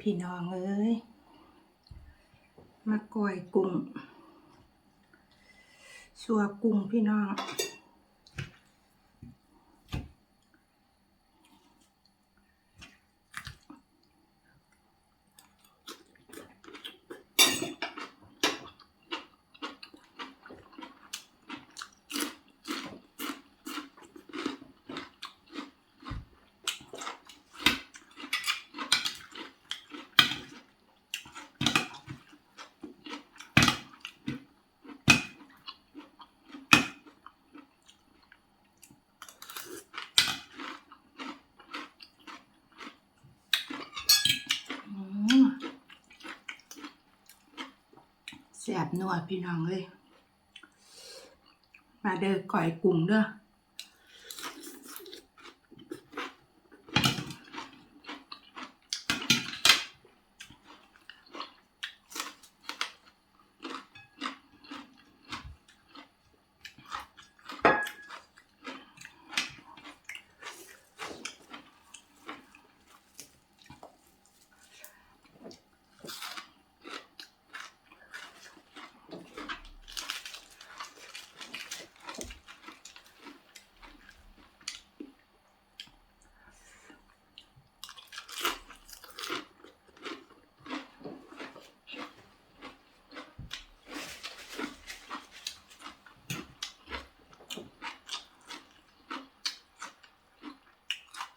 พี่น้องเอ้ยมาก่อยกุ้งสัวกุ้งพี่น้อง อืม แสบนัวพี่น้องเลย มาเด้อก่อยกุ้งเด้อ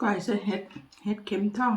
ก่อยใส่เห็ด เห็ดเข็มทอง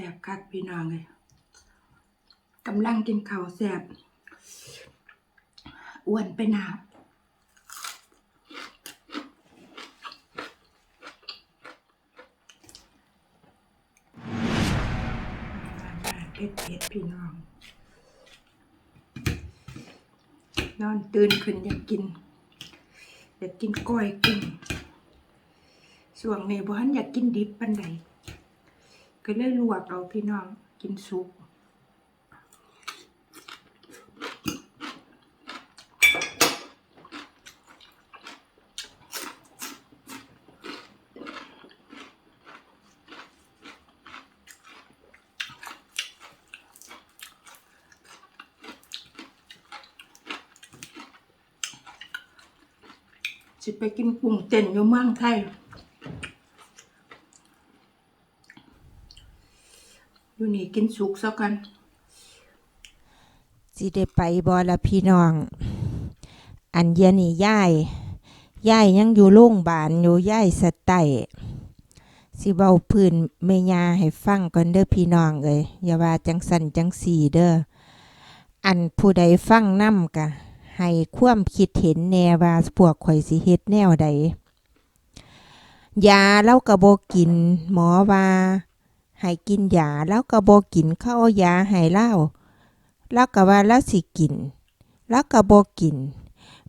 สบคักพี่น้องเลยกำลังกินข้าวแสบอ้วนไปหนาเผ็ดเผ็ดพี่น้อง นอนตื่นขึ้นอยากกิน อยากกินก้อยกุ้งส่วงนี้บ่ทันอยากกินดิบปันใด ก็เลยลวกเอาพี่น้องกินซุปสิไปกินกุ้งเต้นอยู่เมืองไทย อยู่นี่กินสุกซะกันสิได้ไปบ่ละพี่น้อง อันเยนี่ย่ายย่ายยังอยู่โรงพยาบาลอยู่ย่ายสะไตสิเว้าพื้นแม่ยาให้ฟังก่อนเด้อพี่น้องเอ้ยอย่าว่าจังสันจังสีเด้ออันผู้ใดฟังนำกะ ให้ความคิดเห็นแนว่าพวกข่อยสิเฮ็ดแนวใดยาเราก็บ่กิน หมอว่า ให้กินยาแล้วก็บ่กินเขาเอายาให้เล่าแล้วก็ว่าแล้วสิกิน แล้วก็บ่กิน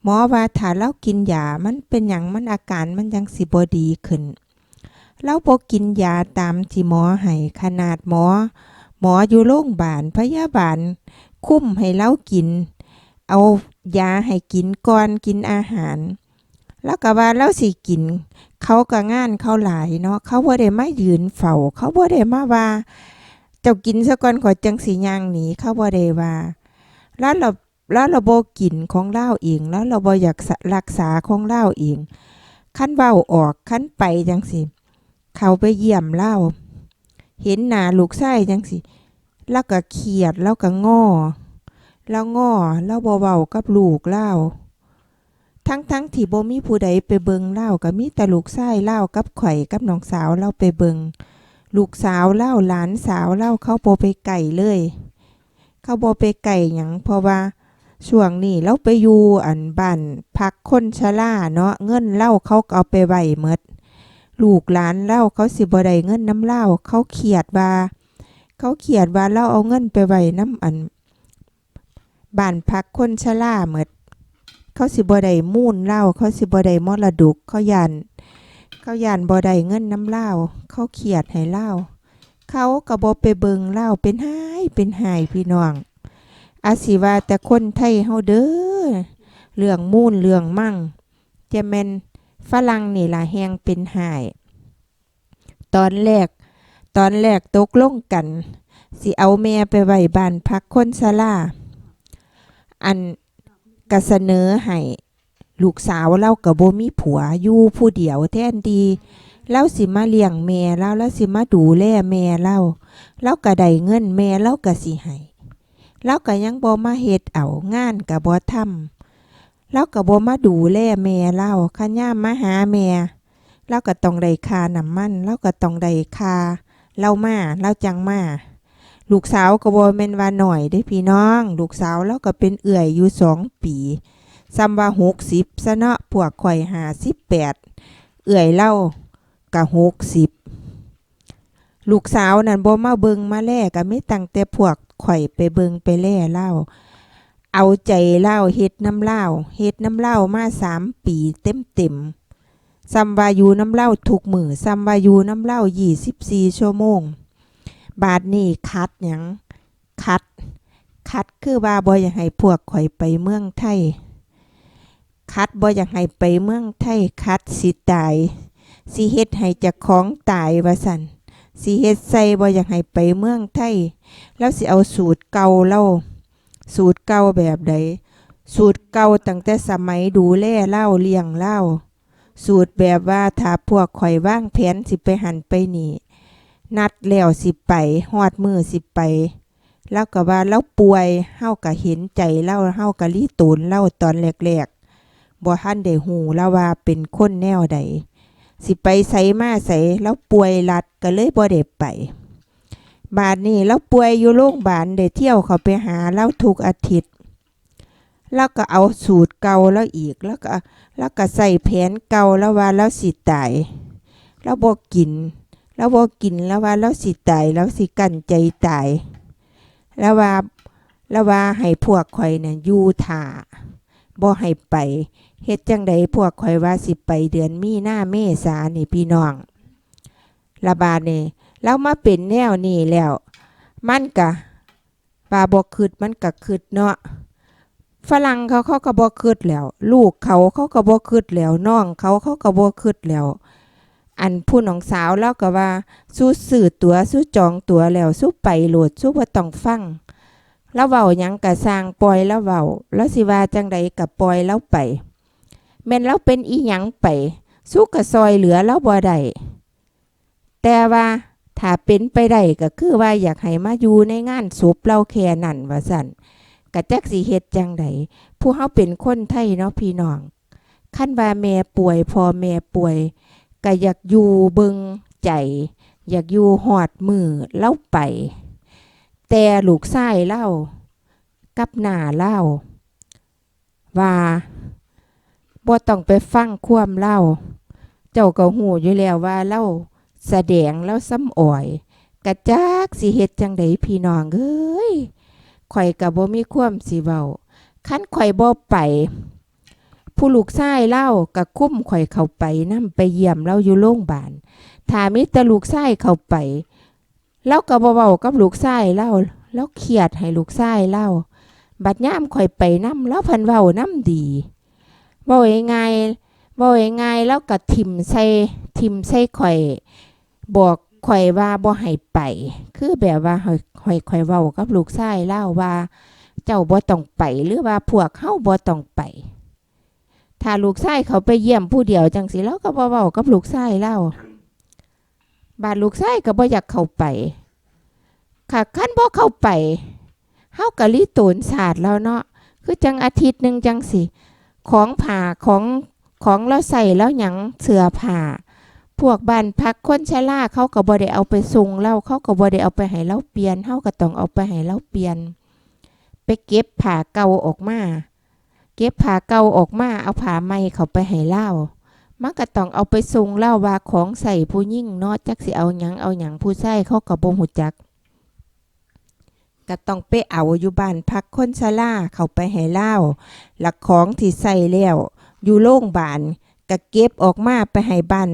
หมอว่าถ้าเรากินยามันเป็นหยังมันอาการมันยังสิบ่ดีขึ้นเราบ่กินยาตามที่หมอให้ขนาดหมอ หมออยู่โรงพยาบาลพยาบาล คุ้มให้เรากิน เอายาให้กินก่อนกินอาหาร แล้วก็ว่าเราสิกิน เขาก็งานเขาหลายเนาะเขาบ่ได้มายืนเฝ้าเขาบ่ได้มาว่า เจ้ากินซะก่อนขอจังสิย่างหนีเขาบ่ได้ว่า แล้วเราแล้วเราบ่กินของเล่าเองแล้วเราบ่อยากรักษาของเล่าเองคันเว้าออกคันไปจังสิเขาไปเยี่ยมเล่าเห็นหน้าลูกชายจังสิแล้วก็เครียดแล้วก็ง้อแล้วง้อแล้วบ่เว้ากับลูกเล่า ทั้งทั้งๆที่บ่มีผู้ใดไปเบิงเล่าก็มีแต่ลูกชายเล่ากับข่อยกับน้องสาวเล่าไปเบิงลูกสาวเล่าหลานสาวเล่าเขาบ่ไปไก่เลย เขาบ่ไปไก่หยังเพราะว่าช่วงนี้เราไปอยู่อันบ้านพักคนชราเนาะเงินเล่าเขาเอาไปไว้หมดลูกหลานเล่าเขาสิบ่ได้เงินน้ำเล่าเขาเขียดว่า เขาเขียดว่าเราเอาเงินไปไว้น้ำอันบ้านพักคนชราเหมือด เขาสิบ่ได้มูลเล่าเขาสิบ่ได้มรดกเขายานเขายานบ่ได้เงินน้ำเล่าเขาเขียดให้เล่าเขาก็บ่ไปเบิงเล่าเป็นหายเป็นหายพี่น้อง อาสิว่าแต่คนไทยเฮาเด้อเรื่องมูลเรื่องมั่งจะแม่นฝรั่งนี่ล่ะแฮงเป็นหาย ตอนแรก ตอนแรกตกลงกัน สิเอาแม่ไปไว้บ้านพักคนชราอัน ก็เสนอให้ลูกสาวเล่ากับโบมีผัวอยู่ผู้เดียวแทนดีเล่าสิมาเลี้ยงแม่เล่าแล้วสิมาดูแลแม่เล่าเล่าก็ได้เงินแม่เล่าก็สิให้เล่าก็ยังบ่มาเฮ็ดเอางานก็บ่ทำเล่าก็บ่มาดูแลแม่เล่าคันย่ามมาหาแม่เราก็ต้องได้ค่าน้ำมันเราก็ต้องได้ค่าเหล่ามาเหล่าจังมา ลูกสาวก็บ่แม่นว่าหน่อยได้พี่น้อง ลูกสาวเราก็เป็นเอื่อยอยู่สองปีซ้ำว่าหกสิบซะเนาะพวกข่อยหาสิบแปดเอื่อยเล่าก็หกสิบลูกสาวนั่นบ่มาเบิงมาแล่ก็ไม่ตั้งแต่พวกข่อยไปเบิงไปแล่เล่า เอาใจเล่าเฮ็ดน้ำเล่าเฮ็ดน้ำเล่ามาสามปีเต็มเต็มซัมวาอยูน้ำเล้าทุกมือซัมวาอยูน้ำเล้ายี่สิบสี่ชั่วโมง บาทนี่คัดหยังคัด คัดคือว่าบ่อยากให้พวกข่อยไปเมืองไทย คัดบ่อยากให้ไปเมืองไทย คัดสิตาย สิเฮ็ดให้จะของตายว่าสันสิเฮ็ดใส่บ่อยากให้ไปเมืองไทย แล้วสิเอาสูตรเก่าเล่า สูตรเก่าแบบใด สูตรเก่าตั้งแต่สมัยดูแลเล่าเลี้ยงเล่า สูตรแบบว่าถ้าพวกข่อยว่างแผนสิไปหันไปนี่ นัดแล้วสิไปฮอดมือสิไปแล้วก็ว่าเราป่วยเฮาก็เห็นใจเล่าเฮาก็รีตูนเล่าตอนแรกๆบ่ทันได้หูแล้วว่าเป็นคนแนวใดสิไปไสมาไสแล้วป่วยรัดก็เลยบ่ได้ไป บาดนี้เราป่วยอยู่โรงพยาบาลได้เที่ยวเขาไปหาเราทุกอาทิตย์ แล้วก็เอาสูตรเก่าแล้วอีกแล้วก็แล้วก็ใส่แผนเก่าแล้วว่าแล้วสิตายแล้วบ่กิน แล้วบ่กินแล้วว่าแล้วสิตายแล้วสิกั้นใจตาย แล้วว่าแล้วว่าให้พวกข่อยเนี่ยอยู่ท่าบ่ให้ไปเฮ็ดจังใดพวกข่อยว่าสิไปเดือนมีหน้าเมษานี่พี่น้องระบาดนี่แล้วมาเป็นแนวนี้แล้ว มันกะว่าบ่คืดมันกะคืดเนาะฝรั่งเขาเขาก็บ่คืดแล้ว ลูกเขาเขาก็บ่คืดแล้วน้องเขาเขาก็บ่คืดแล้ว อันผู้น้องสาวแล้วก็ว่าสู้สื่อตัวสู้จองตัวแล้วสู้ไปโหลดสู้บ่าต้องฟังแล้วเว้ายังก็สร้างปล่อยแล้วเว้าแล้วสิว่าจังใดก็ปล่อยแล้วไป แม่นเราเป็นอีหยังไป สู้ก็ซอยเหลือแล้วบ่ได้แต่ว่าถ้าเป็นไปได้ก็คือว่าอยากให้มาอยู่ในงานศพเราแค่นั้นว่าซั่นกะแจักสิเฮ็ดจังไดผู้เฮาเป็นคนไทยเนาะพี่น้องคันว่าแม่ป่วยพอแม่ป่วย ก็อยากอยู่เบิงใจ อยากอยู่หอดมือเล่าไป แต่ลูกชายเล่า กับหน้าเล่า ว่าบ่ต้องไปฟังความเล่า เจ้าก็หูอยู่แล้วว่าเล่าแสดงแล้วซ้ำอ่อยกะจักสิเฮ็ดจังไดพี่น้องเอ้ยข่อยกับบ่มีความสิเว้าคันข่อยบ่ไป ผู้ลูกชายเล่าก็คุ้มข่อยเข้าไปนํไปเยี่ยมเราอยู่โรงพยาบาลถ้ามีแต่ลูกชายเข้าไปเราก็บ่เว้ากับลูกชายเล่าแล้วเครียดให้ลูกชายเล่า บัดย่ามข่อยไปนํแล้วพันเว้านํดีเว้าง่ายๆเว้าง่ายแล้วก็ทิ่มใส่ทิ่มใส่ข่อยบอกข่อยว่าบ่ให้ไป คือแบบว่าข่อยข่อยข่อยเว้ากับลูกชายเล่าว่า เจ้าบ่ต้องไปหรือว่าพวกเฮาบ่ต้องไป ถ้าลูกชายเขาไปเยี่ยมผู้เดียวจังสิแล้วก็บ่เว้ากับลูกชายเล่าบาดลูกชายก็บ่อยากเข้าไป ค่ะคันบ่เข้าไปเฮาก็ลีโตนศาสตร์แล้วเนาะคือจังอาทิตย์หนึ่งจังสิของผ่าของของเราใส่แล้วหยังเสือผ้าพวกบ้านพักคนชราเขาก็บ่ได้เอาไปส่งเราเขาก็บ่ได้เอาไปให้เราเปลี่ยนเฮาก็ต้องเอาไปให้เราเปลี่ยน ไปเก็บผ้าเก่าออกมา เก็บผ้าเก่าออกมาเอาผ้าใหม่เขาไปให้เล่ามันก็ต้องเอาไปส่งเล่าว่าของใส่ผู้ยิ่งนาะจักสิเอาหยังเอาหยังผู้ใส่เขาก็บ่ฮู้จักก็ต้องไปเอาอยู่บ้านพักคนชราเขาไปให้เล่าหลักของที่ใส่แล้วอยู่โรงบาลก็เก็บออกมาไปให้บ้าน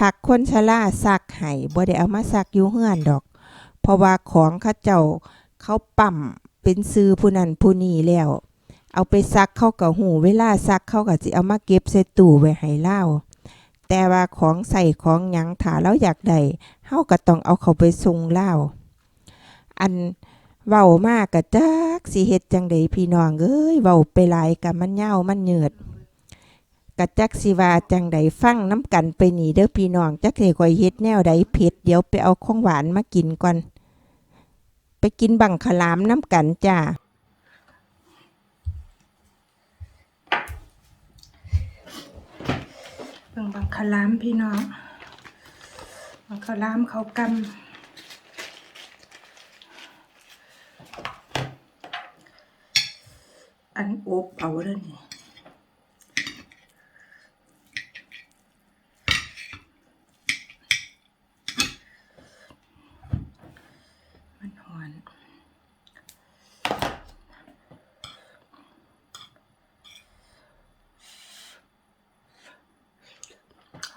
พักคนชราซักให้บ่ได้เอามาซักอยู่เฮือนดอก เพราะว่าของเขาเจ้าเขาปั๊มเป็นซื้อผู้นั้นผู้นี้แล้ว เอาไปซักเขาก็หูเวลาซักเขาก็สิเอามาเก็บใส่ตู้ไว้ให้เล่าแต่ว่าของใส่ของหยังถ้าเราอยากได้เฮาก็ต้องเอาเขาไปส่งเล่าอันเว้ามากก็จักสิเฮ็ดจังไดพี่น้องเอ้ยเว้าไปหลายก็มันยาวมันยืดก็จักสิว่าจังไดฟังน้ำกันไปนี่เด้อพี่น้องจักสิข่อยเฮ็ดแนวใดเผ็ดเดี๋ยวไปเอาของหวานมากินก่อน ไปกินบังขลามน้ำกันจ้า เบิ่งบังคลามพี่น้องบังขลามเขากำอันอบเอาเลยนี่หอน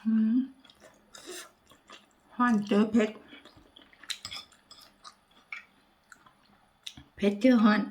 อืม ห้อนเจอเพชรเพชรเจอห้อน